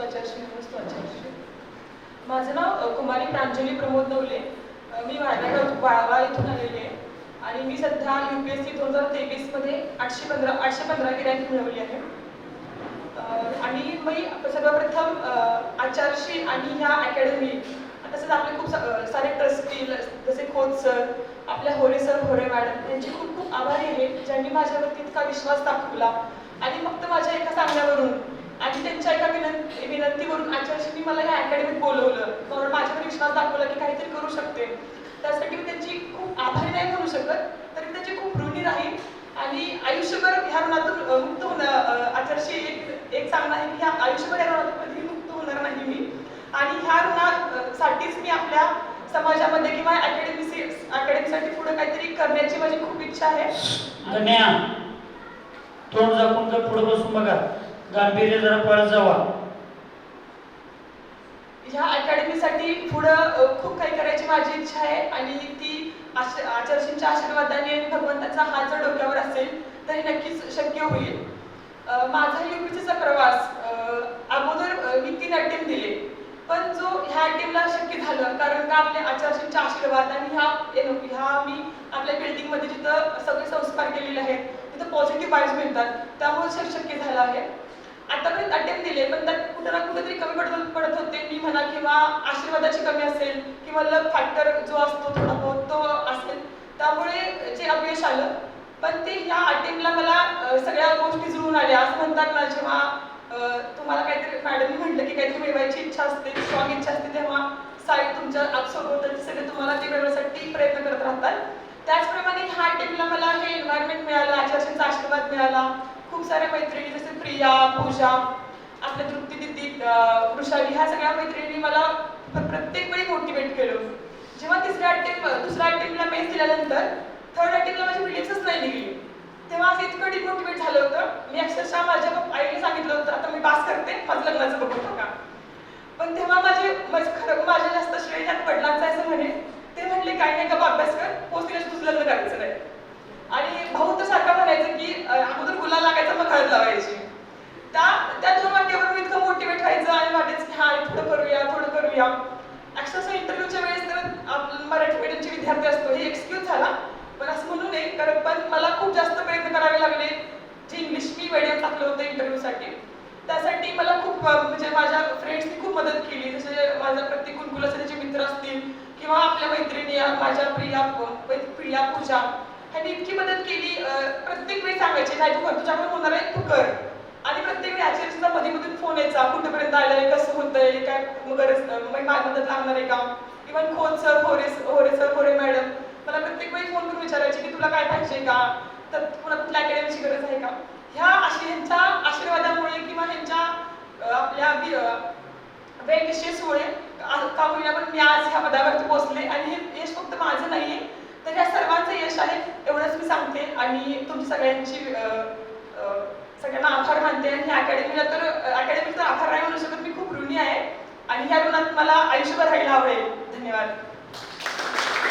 नमस्तो आचार्य नमस्तो माझं नाव कुमारी प्रांजली प्रमोद नवले. मी वाळगाव वाळवा इथून आलेली आहे. आणि मी सध्या यू पी एस सी दोन हजार तेवीसमध्ये आठशे पंधरा आठशे पंधरा गिरायक मिळवली आहे. आणि मी सर्वप्रथम आचारशी आचार्यशी आणि ह्या अकॅडमी तसेच आपले खूप सारे ट्रस्टी जसे खोत सर आपल्या होरे सर होरे मॅडम यांचे खूप खूप आभारी आहे ज्यांनी माझ्यावरती इतका विश्वास दाखवला. आणि फक्त माझ्या एका सांगण्यावरून आणि त्यांच्या एका विनंती विनंतीवरून आचार्यशींनी मला या अकॅडमीत बोलवलं. म्हणून माझ्यावर विश्वास दाखवला की काहीतरी करू शकते. त्यासाठी मी त्यांची खूप आभारी नाही म्हणू शकत तरी त्याची खूप ऋणी राहील. आणि आयुष्यभर ह्या ऋणातून मुक्त होणं आचार्यशी एक एक सांगणं आहे की ह्या आयुष्यभर या ऋणातून कधीही मुक्त होणार नाही मी. आणि ह्या ऋणासाठीच मी आपल्या समाजामध्ये किंवा अकॅडमी अकॅडमीसाठी पुढे काहीतरी करण्याची माझी खूप इच्छा आहे. तोंड झाकून तर पुढे बसून बघा. गांभीर्य जरा पळत जावा. ह्या अकॅडमीसाठी पुढं खूप काही करायची माझी इच्छा आहे आणि ती आश आचार्यशींच्या आशीर्वादाने आणि भगवंताचा हात जर डोक्यावर असेल तर हे नक्कीच शक्य होईल. माझा युपीसीचा प्रवास अगोदर मी तीन अटीम दिले. पण जो ह्या अटेम्प्टला शक्य झालं कारण का आपल्या आचार्यशींचे आशीर्वाद आणि ह्या ह्या मी आपल्या बिल्डिंगमध्ये जिथं सगळे संस्कार केलेले आहेत तिथं पॉझिटिव्ह वाईज मिळतात. त्यामुळे शक्य झालं आहे. आतापर्यंत अटेम्प्ट दिले पण त्यात कुठं ना कुठेतरी कमी पडत पडत होते. मी म्हणा किंवा आशीर्वादाची कमी असेल किंवा लक फॅक्टर जो असतो थोडा बहुत तो असेल. त्यामुळे जे अपयश आलं. पण ते ह्या अटेम्प्टला मला सगळ्या गोष्टी जुळून आल्या. असं म्हणतात ना जेव्हा तुम्हाला काहीतरी मॅडमनी म्हटलं की काहीतरी मिळवायची इच्छा असते स्ट्रॉंग इच्छा असते तेव्हा साईड तुमच्या आपसोबतच सगळे तुम्हाला ते मिळवण्यासाठी प्रयत्न करत राहतात. त्याचप्रमाणे ह्या टीमला मला हे एन्व्हायरमेंट मिळालं आचार्यांचा आशीर्वाद मिळाला. खूप साऱ्या मैत्रिणी जसे प्रिया पूजा आपल्या तृप्ती दिदी वृषाली ह्या सगळ्या मैत्रिणी मला प्रत्येक वेळी मोटिवेट केलं. जेव्हा तिसऱ्या अटेम्प दुसऱ्या अटेम्प्टला मेस दिल्यानंतर थर्ड अटेम्प्टला माझी फिलिंग्सच नाही निघली. तेव्हा असं इतकं डिमोटिवेट झालं होतं. मी अक्षरशः माझ्या आईने सांगितलं होतं आता मी पास करते माझं लग्नाचं बघू नका. पण तेव्हा माझे खरं माझ्या जास्त श्रेय त्यात वडिलांचं असं म्हणे ते म्हणले काही नाही का बाप कर पोचतील तुझं लग्न करायचं नाही आणि भाऊ तर सारखा म्हणायचं की अं, अगोदर गुलाल लागायचा मग हळद लावायची त्या त्या दोन वाक्यावर मी इतकं मोटिवेट व्हायचं आणि वाटायचं की हा थोडं करूया थोडं करूया अक्षरशः इंटरव्ह्यूच्या वेळेस तर आपण मराठी मीडियमचे विद्यार्थी असतो हे एक्सक्यूज झाला. पण असं म्हणू नये कारण पण मला खूप जास्त प्रयत्न करावे लागले. जे इंग्लिश मी मीडियम टाकलं होतं इंटरव्ह्यूसाठी त्यासाठी मला खूप म्हणजे माझ्या फ्रेंड्सनी खूप मदत केली. जसे माझा प्रत्येक गुणगुलाचे त्याचे मित्र असतील किंवा आपल्या मैत्रिणी माझ्या प्रिया प्रिया पूजा ह्यांनी इतकी मदत केली. प्रत्येक वेळी सांगायची नाही तू कर तुझ्याकडून होणार आहे तू कर आणि प्रत्येक वेळी आचार्यचा कोणाचा मधून आलंय कसं होतंय काय गरज मग लागणार आहे का? इव्हन खोल सर होरे होरे सर होरे मॅडम मला प्रत्येक वेळी फोन करून विचारायचे की तुला काय पाहिजे का? तर तुला कुठल्या अकॅडमीची गरज आहे का? ह्या अशी ह्यांच्या आशीर्वादामुळे किंवा ह्यांच्या आपल्या वि- अं, का होईना पण मी आज ह्या पदावरती पोहोचले. आणि हे यश फक्त माझं नाहीये तर ह्या सर्वांचं यश आहे एवढंच मी सांगते. आणि तुमची सगळ्यांची सगळ्यांना आभार मानते आणि ह्या अकॅडमीला तर अकॅडमीला तर आभार नाही म्हणू शकत मी खूप ऋणी आहे. आणि ह्या ऋणात मला आयुष्यभर राहायला आवडेल. धन्यवाद.